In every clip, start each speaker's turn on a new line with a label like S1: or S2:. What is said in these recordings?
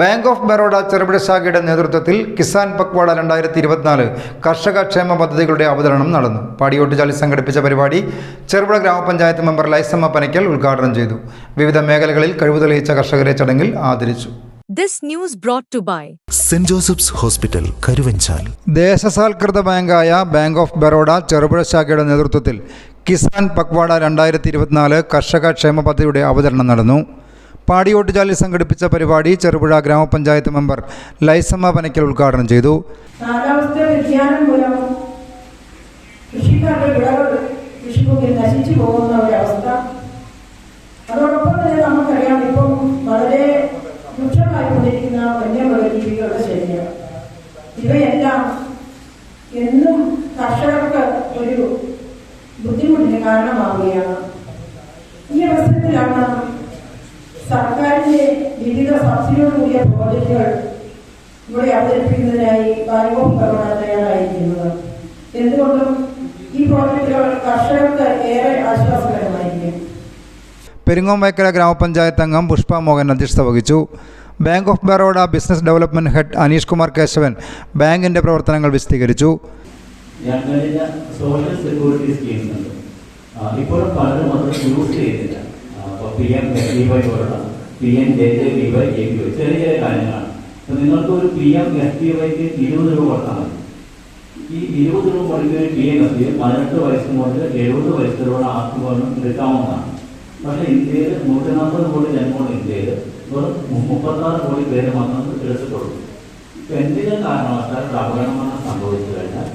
S1: Bank of Baroda Cherupuzha ശാഖയുടെ നേതൃത്വത്തിൽ കിസാൻ പക്വാഡ രണ്ടായിരത്തി ഇരുപത്തിനാല് കർഷക ക്ഷേമ പദ്ധതികളുടെ അവതരണം നടന്നു. പാടിയോട്ടുചാലി സംഘടിപ്പിച്ച പരിപാടി ചെറുപുഴ ഗ്രാമപഞ്ചായത്ത് മെമ്പർ ലൈസമ്മ പനയ്ക്കൽ ഉദ്ഘാടനം ചെയ്തു. വിവിധ മേഖലകളിൽ കഴിവ് തെളിയിച്ച കർഷകരെ ചടങ്ങിൽ ആദരിച്ചു.
S2: This news brought to by
S3: Saint Joseph's hospital Karuvanchal
S1: ദേശസാൽകൃത ബാങ്കായ ബാങ്ക് ഓഫ് ബറോഡ ചെറുപുഴ ശാഖയുടെ നേതൃത്വത്തിൽ കിസാൻ പക്വാഡ രണ്ടായിരത്തി ഇരുപത്തിനാല് കർഷക ക്ഷേമ പദ്ധതിയുടെ അവതരണം നടന്നു. പാടിയോട്ടുചാലിൽ സംഘടിപ്പിച്ച പരിപാടി ചെറുപുഴ ഗ്രാമപഞ്ചായത്ത് മെമ്പർ ലൈസമ്മ പനയ്ക്കൽ ഉദ്ഘാടനം ചെയ്തു.
S4: ഇവയെല്ലാം എന്നും കർഷകർക്ക് ഒരു ബുദ്ധിമുട്ടിന് കാരണമാവുകയാണ്. ഈ അവസരത്തിലാണ് സർക്കാരിന്റെ വിവിധ സബ്സിഡിയോട് കൂടിയ പ്രോജക്റ്റുകൾ ഇവിടെ അവതരിപ്പിക്കുന്നതിനായി ബാങ്ക് ഓഫ് തയ്യാറായിരിക്കുന്നത്. എന്തുകൊണ്ടും ഈ പ്രോജക്റ്റുകൾ കർഷകർക്ക് ഏറെ ആശ്വാസകരമായിരിക്കും.
S1: പെരിങ്ങോംവൈക്കര ഗ്രാമപഞ്ചായത്ത് അംഗം പുഷ്പ മോഹൻ അധ്യക്ഷത വഹിച്ചു. Bank of Baroda business development head Aneesh Kumar Keshavan ബാങ്കിന്റെ പ്രവർത്തനങ്ങൾ വിശദീകരിച്ചു.
S5: ഞങ്ങളില്ല. സോഷ്യൽ സെക്യൂരിറ്റി സ്കീംസ് ഉണ്ട്. ഇപ്പോഴും പലരും അത് യൂസ് ചെയ്യുന്നില്ല. P M S D Y പോലുള്ള P M J J B Y A B Y ചെറിയ ചെറിയ കാര്യങ്ങളാണ്. അപ്പോൾ നിങ്ങൾക്ക് ഒരു പി എം എസ് ഡി വൈക്ക് ഇരുപത് രൂപ കൊടുത്താൽ മതി. ഈ ഇരുപത് രൂപ കൊടുക്കുന്ന പി എം എസ് ഡി പതിനെട്ട് വയസ്സ് മുതൽ എഴുപത് വയസ്സിലുള്ള ആർക്ക് പോലും എടുക്കാവുന്നതാണ്. പക്ഷേ ഇന്ത്യയിൽ നൂറ്റി നാൽപ്പത് കോടി ജനമുള്ള ഇന്ത്യയിൽ. വെറും മുപ്പത്താറ് കോടി പേര് മാത്രം എടുത്തിട്ടുള്ളൂ ഇപ്പൊ എന്തിനും കാരണവശാൽ അപകടം സംഭവിച്ചു കഴിഞ്ഞാൽ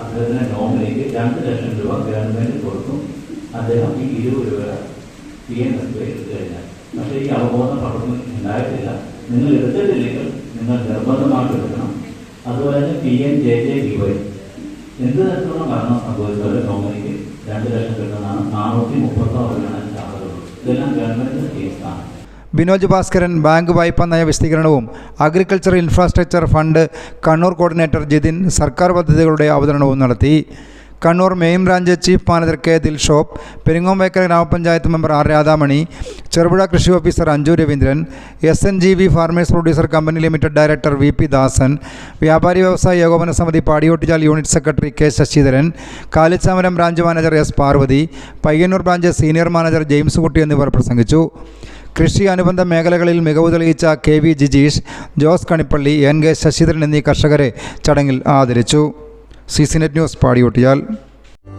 S5: അദ്ദേഹത്തിന് നോമിനിക്ക് രണ്ട് ലക്ഷം രൂപ ഗവൺമെന്റ് കൊടുക്കും. അദ്ദേഹം ഈ ഇരുപത് രൂപ പി എൻ എസ് എടുത്തു കഴിഞ്ഞാൽ. പക്ഷേ ഈ അവബോധം പലർക്കും ഉണ്ടായിട്ടില്ല. നിങ്ങൾ എടുത്തിട്ടില്ലെങ്കിൽ നിങ്ങൾ നിർബന്ധമായിട്ട് എടുക്കണം. അതുപോലെ തന്നെ P N J J B Y. എന്ത് തരത്തിലുള്ള മരണം സംഭവിച്ചാലും നോമിനിക്ക് രണ്ട് ലക്ഷം കിട്ടുന്നതാണ് നാനൂറ്റി രൂപയാണ് ചാർജുള്ളത് ഇതെല്ലാം ഗവൺമെന്റ് സ്കീംസാണ്
S1: ബിനോജ് ഭാസ്കരൻ ബാങ്ക് വായ്പാ നയ വിശദീകരണവും agriculture infrastructure fund Kannur coordinator Jithin സർക്കാർ പദ്ധതികളുടെ അവതരണവും നടത്തി. Kannur main branch chief manager K Dilshop Peringomvekkara ഗ്രാമപഞ്ചായത്ത് മെമ്പർ ആർ രാധാമണി ചെറുപുഴ കൃഷി officer Anju Raveendran S N G V farmers producer company limited director V P Dasan വ്യാപാരി വ്യവസായ ഏകോപന സമിതി Padiyottichal unit secretary K Sasidharan Kalichamaram branch manager S Parvathy Payyannur branch senior manager James Kutty എന്നിവർ പ്രസംഗിച്ചു. കൃഷി അനുബന്ധ മേഖലകളിൽ മികവ് തെളിയിച്ച K V Jijeesh Jose Kanippally N K Sasidharan എന്നീ കർഷകരെ ചടങ്ങിൽ ആദരിച്ചു. C Net News Padiyottiyal.